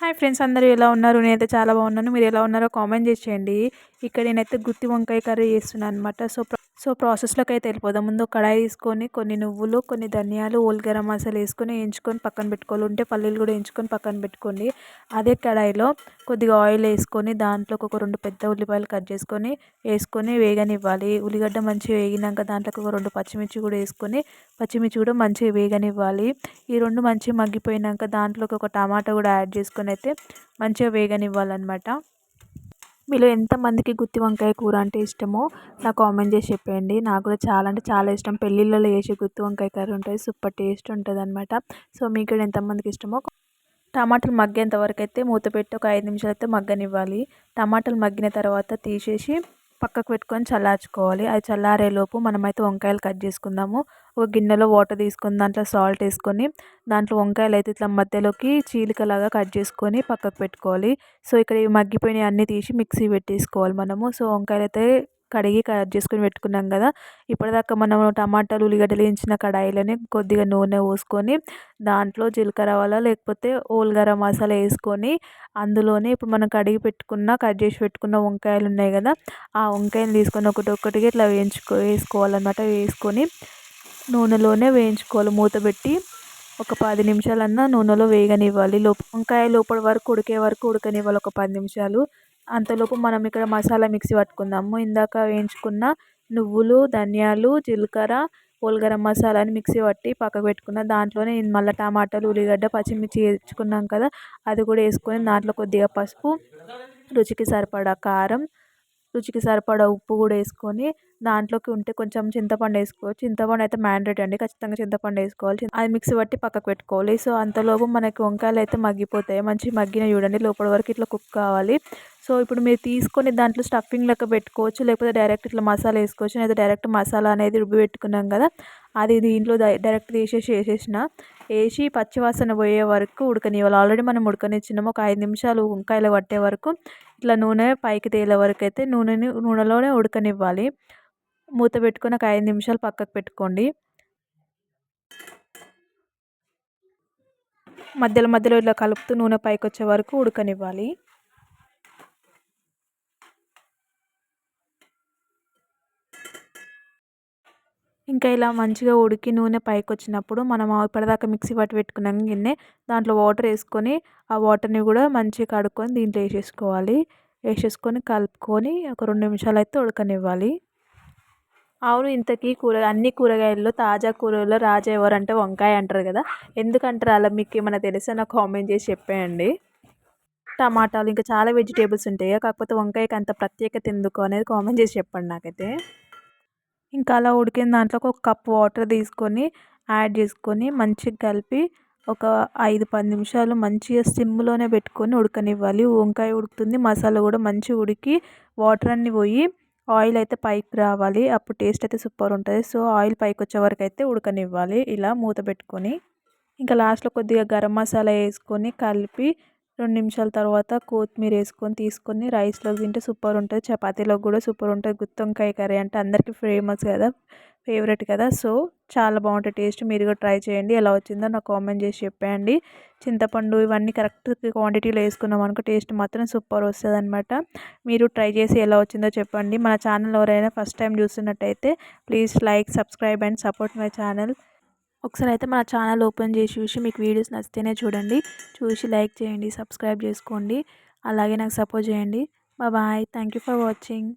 Hi friends అందరూ ఎలా ఉన్నారు? నేనైతే చాలా బాగున్నాను. మీరు ఎలా ఉన్నారో కామెంట్ చేసేయండి ఇక్కడ నేనైతే గుత్తి వంకాయ కర్రీ చేస్తున్నాను అనమాట సో సో ప్రాసెస్లోకి అయితే వెళ్ళిపోదాం. ముందు కడాయి తీసుకొని కొన్ని నువ్వులు కొన్ని ధనియాలు ఓల్ గరం మసాలా వేసుకొని వేయించుకొని పక్కన పెట్టుకోవాలి. ఉంటే పల్లీలు కూడా వేయించుకొని పక్కన పెట్టుకోండి. అదే కడాయిలో కొద్దిగా ఆయిల్ వేసుకొని దాంట్లో ఒక రెండు పెద్ద ఉల్లిపాయలు కట్ చేసుకొని వేసుకొని వేగనివ్వాలి. ఉల్లిగడ్డ మంచిగా వేగినాక దాంట్లోకి ఒక రెండు పచ్చిమిర్చి కూడా వేసుకొని పచ్చిమిర్చి కూడా మంచిగా వేగనివ్వాలి. ఈ రెండు మంచిగా మగ్గిపోయినాక దాంట్లోకి ఒక టమాటా కూడా యాడ్ చేసుకొని అయితే మంచిగా వేగనివ్వాలన్నమాట. మీలో ఎంతమందికి గుత్తి వంకాయ కూర అంటే ఇష్టమో నాకు కామెంట్ చేసి చెప్పేయండి. నాకు కూడా చాలా అంటే చాలా ఇష్టం. పెళ్ళిళ్ళలో వేసే గుత్తి వంకాయ కర్రీ ఉంటుంది. సూపర్ టేస్ట్ ఉంటుంది అనమాట సో మీకు కూడా ఎంతమందికి ఇష్టమో టమాటాలు మగ్గేంత వరకు అయితే మూత పెట్టి ఒక ఐదు నిమిషాలు అయితే మగ్గనివ్వాలి. టమాటాలు మగ్గిన తర్వాత తీసేసి పక్కకు పెట్టుకొని చల్లార్చుకోవాలి. అది చల్లారేలోపు మనమైతే వంకాయలు కట్ చేసుకుందాము. ఒక గిన్నెలో వాటర్ తీసుకొని దాంట్లో సాల్ట్ వేసుకొని దాంట్లో వంకాయలు అయితే ఇట్లా మధ్యలోకి చీలికలాగా కట్ చేసుకొని పక్కకు పెట్టుకోవాలి. సో ఇక్కడ మగ్గిపోయినవి అన్నీ తీసి మిక్సీ పెట్టేసుకోవాలి మనము. సో వంకాయలు అయితే కడిగి కట్ చేసుకొని పెట్టుకున్నాం కదా. ఇప్పటిదాకా మనం టమాటాలు ఉల్లిగడ్డలు వేయించిన కడాయిలోనే కొద్దిగా నూనె పోసుకొని దాంట్లో జీలకర్ర ఆవాల లేకపోతే ఓల్ గరం మసాలా వేసుకొని అందులోనే ఇప్పుడు మనం కడిగి పెట్టుకున్న కట్ చేసి పెట్టుకున్న వంకాయలు ఉన్నాయి కదా. ఆ వంకాయలు తీసుకొని ఒకటి ఒకటిగా ఇట్లా వేయించుకో వేసుకోవాలన్నమాట. వేసుకొని నూనెలోనే వేయించుకోవాలి. మూత పెట్టి ఒక పది నిమిషాలన్నా నూనెలో వేగనివ్వాలి. లోప వంకాయ లోపల వరకు ఉడికే వరకు ఉడకనివ్వాలి. ఒక పది నిమిషాలు అంతలోపు మనం ఇక్కడ మసాలా మిక్సీ పట్టుకుందాము. ఇందాక వేయించుకున్న నువ్వులు ధనియాలు జీలకర్ర పోల్ గరం మసాలాని మిక్సీ పట్టి పక్కకు పెట్టుకున్న దాంట్లోనే మళ్ళీ టమాటాలు ఉల్లిగడ్డ పచ్చిమిర్చి వేసుకున్నాం కదా అది కూడా వేసుకొని దాంట్లో కొద్దిగా పసుపు రుచికి సరిపడా కారం రుచికి సరిపడా ఉప్పు కూడా వేసుకొని దాంట్లోకి ఉంటే కొంచెం చింతపండు వేసుకోవచ్చు. చింతపండు అయితే మ్యాండేట్ అండి. ఖచ్చితంగా చింతపండు వేసుకోవాలి. అది మిక్సీ పట్టి పక్కకు పెట్టుకోవాలి. సో అంతలోపు మనకి వంకాయలు అయితే మగ్గిపోతాయి. మంచి మగ్గిన చూడండి. లోపల వరకు ఇట్లా కుక్ కావాలి. సో ఇప్పుడు మీరు తీసుకొని దాంట్లో స్టఫింగ్ లెక్క పెట్టుకోవచ్చు. లేకపోతే డైరెక్ట్ ఇట్లా మసాలా వేసుకోవచ్చు. లేదా డైరెక్ట్ మసాలా అనేది రుబ్బి పెట్టుకున్నాం కదా అది దీంట్లో డైరెక్ట్ తీసేసి వేసేసిన. వేసి పచ్చివాసన పోయే వరకు ఉడకనివ్వాలి. ఆల్రెడీ మనం ఉడకనిచ్చినాము. ఒక ఐదు నిమిషాలు వంకాయలు పట్టే వరకు ఇట్లా నూనె పైకి తేలే వరకు అయితే నూనెని నూనెలోనే ఉడకనివ్వాలి. మూత పెట్టుకుని ఒక ఐదు నిమిషాలు పక్కకు పెట్టుకోండి. మధ్యలో మధ్యలో ఇట్లా కలుపుతూ నూనె పైకి వచ్చే వరకు ఉడకనివ్వాలి. ఇంకా ఇలా మంచిగా ఉడికి నూనె పైకి వచ్చినప్పుడు మనం ఇప్పటిదాకా మిక్సీ పట్టి పెట్టుకున్నాం గిన్నె దాంట్లో వాటర్ వేసుకొని ఆ వాటర్ని కూడా మంచిగా కడుక్కొని దీంట్లో వేసేసుకోవాలి. వేసేసుకొని కలుపుకొని ఒక రెండు నిమిషాలు అయితే ఉడకనివ్వాలి. అవును ఇంతకీ కూర అన్ని కూరగాయల్లో తాజా కూరల్లో రాజా ఎవరంటే వంకాయ అంటారు కదా? ఎందుకంటారు అలా? మీకు ఏమైనా తెలిసా? నాకు కామెంట్ చేసి చెప్పేయండి. టమాటాలు ఇంకా చాలా వెజిటేబుల్స్ ఉంటాయి? కాకపోతే వంకాయకి అంత ప్రత్యేకత ఎందుకు అనేది కామెంట్ చేసి చెప్పండి నాకైతే. ఇంకా అలా ఉడికిన దాంట్లోకి ఒక కప్ వాటర్ తీసుకొని యాడ్ చేసుకొని మంచిగా కలిపి ఒక ఐదు పది నిమిషాలు మంచిగా సిమ్లోనే పెట్టుకొని ఉడకనివ్వాలి. వంకాయ ఉడుకుతుంది మసాలా కూడా మంచిగా ఉడికి వాటర్ అన్నీ పోయి ఆయిల్ అయితే పైకి రావాలి. అప్పుడు టేస్ట్ అయితే సూపర్ ఉంటుంది. సో ఆయిల్ పైకి వచ్చే వరకు అయితే ఉడకనివ్వాలి. ఇలా మూత పెట్టుకొని ఇంకా లాస్ట్లో కొద్దిగా గరం మసాలా వేసుకొని కలిపి రెండు నిమిషాల తర్వాత కొత్తిమీర వేసుకొని తీసుకొని రైస్లో తింటే సూపర్ ఉంటుంది చపాతీలో కూడా సూపర్ ఉంటుంది గుత్తొంకాయ కర్రీ అంటే అందరికీ ఫేమస్ కదా ఫేవరెట్ కదా. సో చాలా బాగుంటుంది టేస్ట్. మీరు కూడా ట్రై చేయండి. ఎలా వచ్చిందో నాకు కామెంట్ చేసి చెప్పండి చింతపండు ఇవన్నీ కరెక్ట్ క్వాంటిటీలో వేసుకున్నాం అనుకో టేస్ట్ మాత్రం సూపర్ వస్తుంది అనమాట మీరు ట్రై చేసి ఎలా వచ్చిందో చెప్పండి. మన ఛానల్ ఎవరైనా ఫస్ట్ టైం చూస్తున్నట్టయితే please like subscribe and support my channel. ఒకసారి అయితే మన ఛానల్ ఓపెన్ చేసి చూసి మీకు వీడియోస్ నచ్చితేనే చూడండి. చూసి లైక్ చేయండి సబ్స్క్రైబ్ చేసుకోండి. అలాగే నాకు సపోర్ట్ చేయండి. Bye thank you for watching.